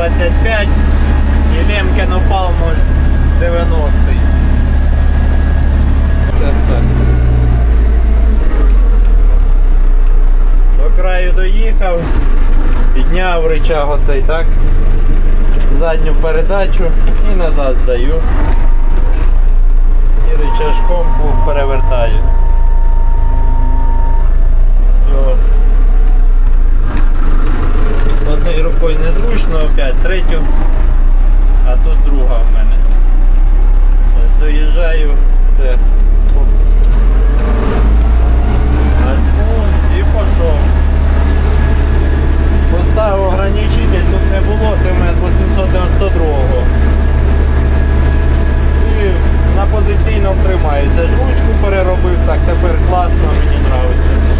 0,25 і Лемкін упав 0,90. Це так. До краю доїхав, підняв рычаг оцей так, задню передачу і назад здаю. І рычажком перевертаю. Все. Незручно, третю, а тут друга в мене. Доїжджаю, це оп, асфальт і пішов. Поставив ограничитель, тут не було, це в мене з 892-го. І на позиційному тримається. Ж ручку переробив, так тепер класно, мені подобається.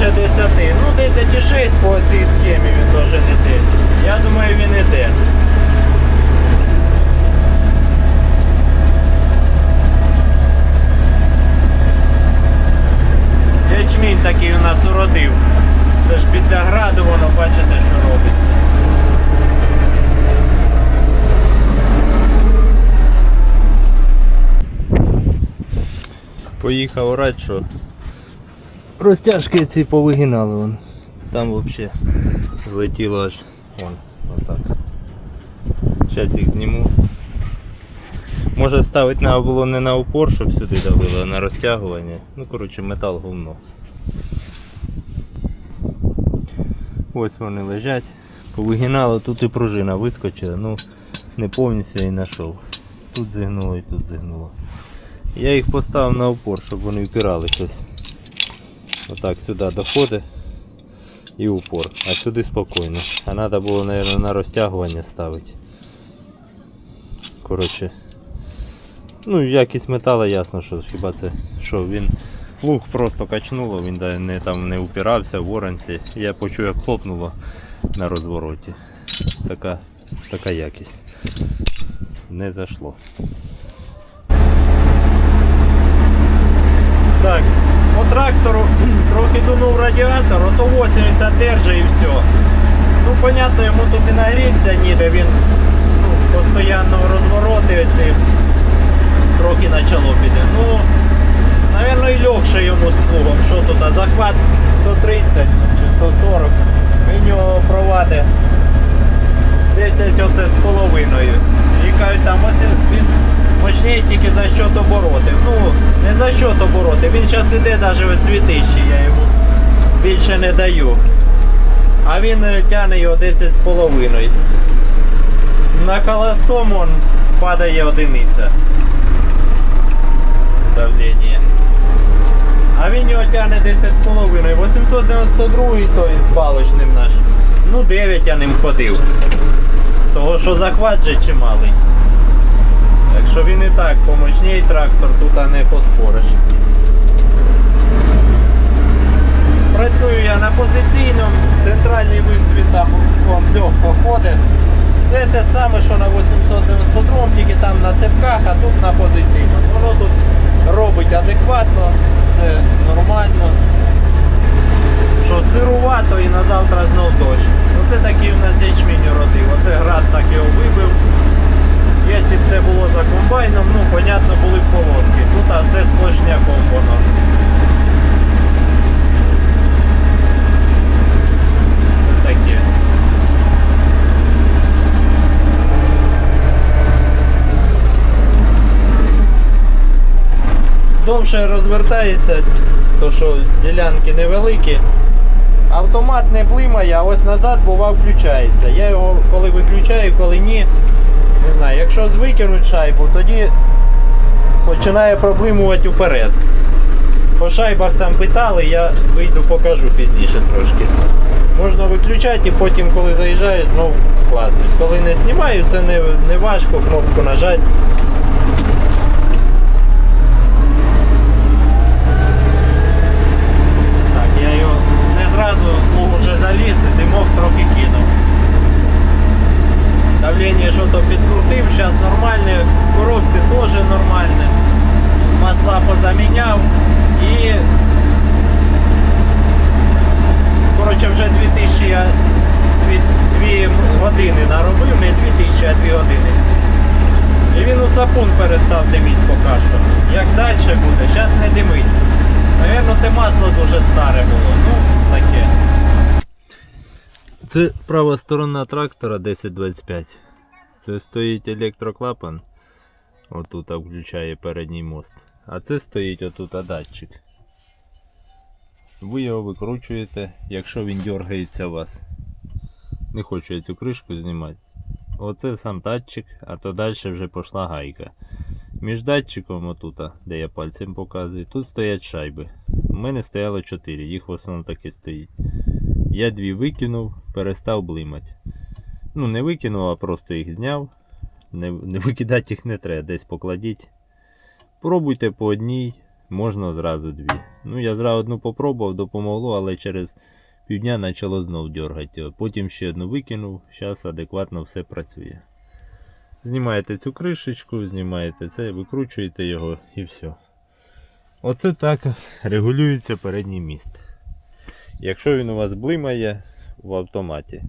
Більше 10. Ну 10,6 по цій схемі він теж не йде. Я думаю він іде. Ячмінь такий у нас уродив. Це ж після граду воно бачите, що робиться. Поїхав орати, що розтяжки ці повигинали вон. Там взагалі злетіло аж вон, отак. Зараз їх зніму. Може ставити треба було не на упор, щоб сюди давило, а на розтягування. Ну коротше метал говно. Ось вони лежать. Повигинало, тут і пружина вискочила, ну не повністю її знайшов. Тут зігнуло і тут зігнуло. Я їх поставив на упор, щоб вони впирали щось. Отак сюди доходить і упор. А сюди спокійно. А треба було, мабуть, на розтягування ставити. Коротше. Ну, якість металу ясно, що хіба це що він луг просто качнуло, він не, там не упирався в воронці. Я почув, як хлопнуло на розвороті. Така, така якість. Не зайшло. Так, по трактору трохи дунув радіатор, ото 80 держи і все. Ну, понятно, йому тут і нагріться ніде, він ну, постійно розвороти оці трохи начало піде. Ну, напевно, і легше йому з плугом. Що тут, захват 130 чи 140. Він його провадить 10 оце з половиною. І там ось він мощніє тільки за счет оборотів. Ну, не за счет оборотів. Він зараз іде навіть ось 2000, я йому більше не даю. А він е, тягне його 10 з половиною. На холостому падає одиниця. Давлення. А він його тягне 10 з половиною. 892 той з балочним наш. Ну 9 я ним ходив. Того що захват же чималий. Так що він і так помощній трактор, тут а не поспориш. Працюю я на позиційному, центральний винт він там вон легко ходить. Все те саме, що на 892, тільки там на цепках, а тут на позиційному. Воно тут робить адекватно, все нормально. Що сирувато і на завтра знов дощ. Оце такий у нас ячмінь родив. Оце град так його вибив. Якщо б це було за комбайном, ну, понятно, були б полоски. Тут а все сплошняком воно. Ось таке. Довше розвертається, то що ділянки невеликі. Автомат не блимає, а ось назад бува включається. Я його коли виключаю, коли ні. Не знаю, якщо звикинуть шайбу, тоді починає проблимувати вперед. По шайбах там питали, я вийду покажу пізніше трошки. Можна виключати і потім, коли заїжджаєш, знову класнеш. Коли не знімаю, це не, не важко кнопку нажати. Так, я його не зразу плуг уже заліз, і димок трохи кинув. Давлення що то підкрутив, зараз нормальне, в коробці теж нормальне. Масла позаміняв і коротше вже 2000 я від- дві години наробив, не дві тисячі, а дві години. І він у сапун перестав диміть поки що. Як далі буде, зараз не димить. Навірно, те масло дуже старе було. Ну, таке. Це права сторона трактора 1025. Це стоїть електроклапан. Отут включає передній мост. А це стоїть отут датчик. Ви його викручуєте, якщо він дергається у вас. Не хочу я цю кришку знімати. Оце сам датчик, а то далі вже пішла гайка. Між датчиком отут, де я пальцем показую, тут стоять шайби. У мене стояло 4, їх в основному так і стоїть. Я дві викинув, перестав блимати. Ну, не викинув, а просто їх зняв. Не, не викидати їх не треба, десь покладіть. Пробуйте по одній, можна зразу дві. Ну, я зразу одну попробував, допомогло, але через півдня почало знов дергати. Потім ще одну викинув, зараз адекватно все працює. Знімаєте цю кришечку, знімаєте це, викручуєте його і все. Оце так регулюється передній міст. Якщо він у вас блимає в автоматі,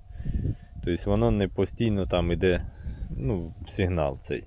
тобто воно не постійно там іде ну, сигнал цей.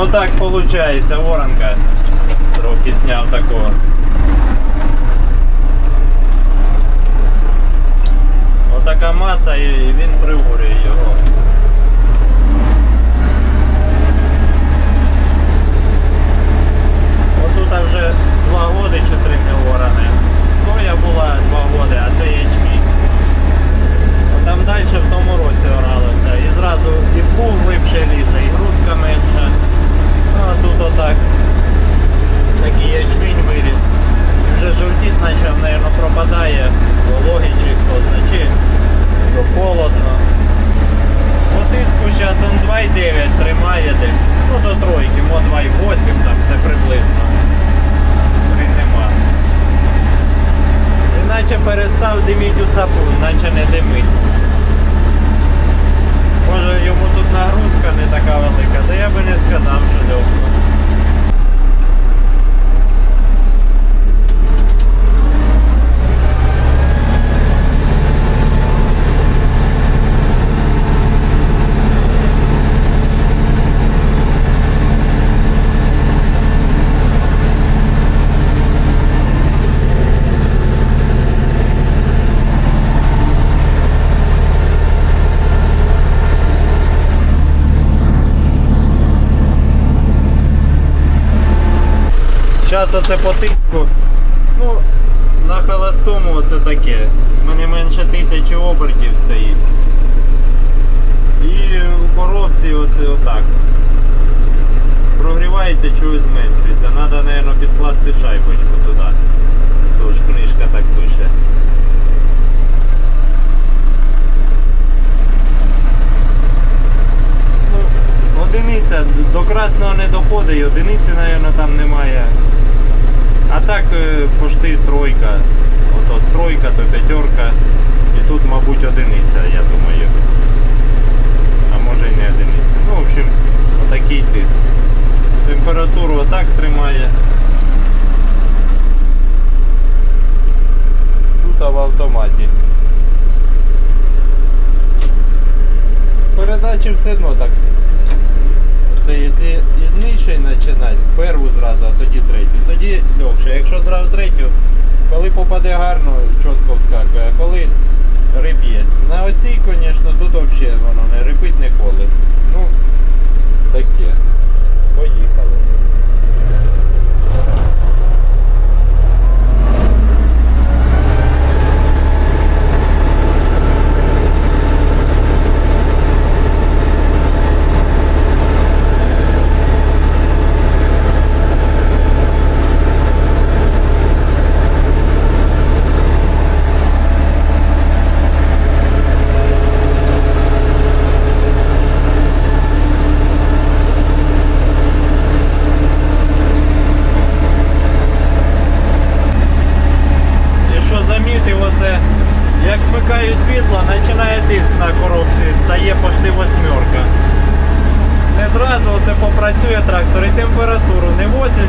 Ну так виходить, воронка. Трохи сняв такого. Отака маса і він приурює його. Отут вже два роки чи три не оране. Соя була два роки, а це ячмінь. От Там далі в тому році оралося. І зразу і плуг глибше лізе, і грудка менша. Ну, а тут отак. Такий ячмінь виріс. Вже жовтіть почав, мабуть, пропадає. Вологий чи хто знає, чи що холодно. Зараз оце по тиску. Ну, на холостому оце таке. У мене менше тисячі обертів стоїть. І у коробці от, отак. Прогрівається, чогось зменшується. Треба, мабуть, підкласти шайбочку туди. Тож книжка так пише. Ну, одиниця до красного не доходить, одиниці, мабуть, там немає. А так е, пошти тройка. Ото тройка, то п'ятерка. І тут, мабуть, одиниця, я думаю. А може і не одиниця. Ну, в общем, отакий тиск. Температуру отак тримає. Тут а в автоматі. Передачі все одно так. Це якщо із нижчої починати, перву зразу, а тоді третю. Тоді легше. Якщо зразу третю, коли гарно, чітко вскакує, а коли риб є. На оцій, звісно, тут взагалі воно не рипить, не колить. Ну, таке.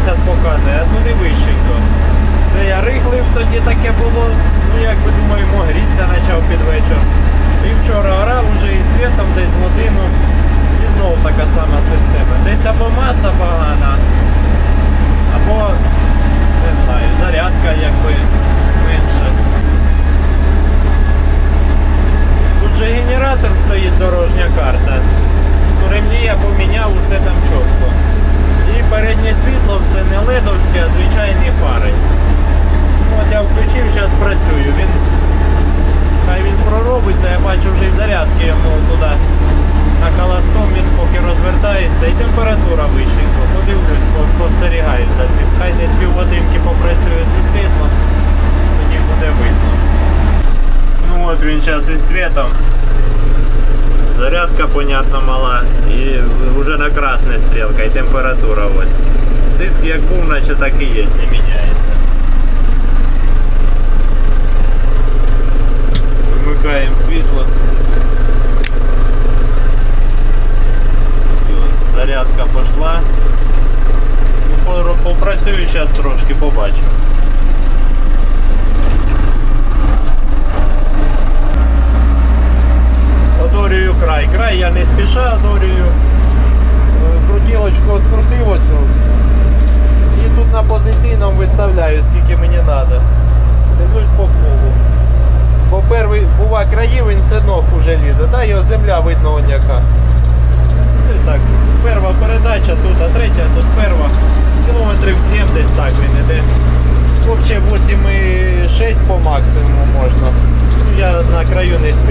180 показує, ну не вищий то. Це я рихлив, тоді таке було, ну як би думаємо, гріться почав під вечір. І вчора орав уже і світом десь годину. І знову така сама система. Десь або маса погана, або не знаю, зарядка якби менша. Тут же генератор стоїть дорожня карта. Ремні я поміняв усе там чорт. Він проробиться, я бачу вже і зарядки йому туди на холостом він поки розвертається і температура вищенько. Подивлюсь, по- спостерігаю за цим. Хай десь півгодинки попрацює зі світлом, тоді буде видно. Ну от він зараз із світом. Зарядка, понятно, мала. І вже на красне стрілка, і температура ось. Тиск як був, наче так і є, не міняється. Вимикаємо світло. Все, зарядка пішла. Ну, Попрацюю зараз трошки, побачу. Одорюю край. Край я не спіша одорюю. Е, Крутілочку відкрутив оцю. І тут на позиційному виставляю, скільки мені треба. Дивлюсь по кругу. Бо перший бува країв, він все одно вже лізе, да? його земля видно оняка. Ну, так, Перша передача тут, а третя, тут перша. Кілометрів 7 десь так він іде. Взагалі 8,6 по максимуму можна. Ну, я на краю не спів.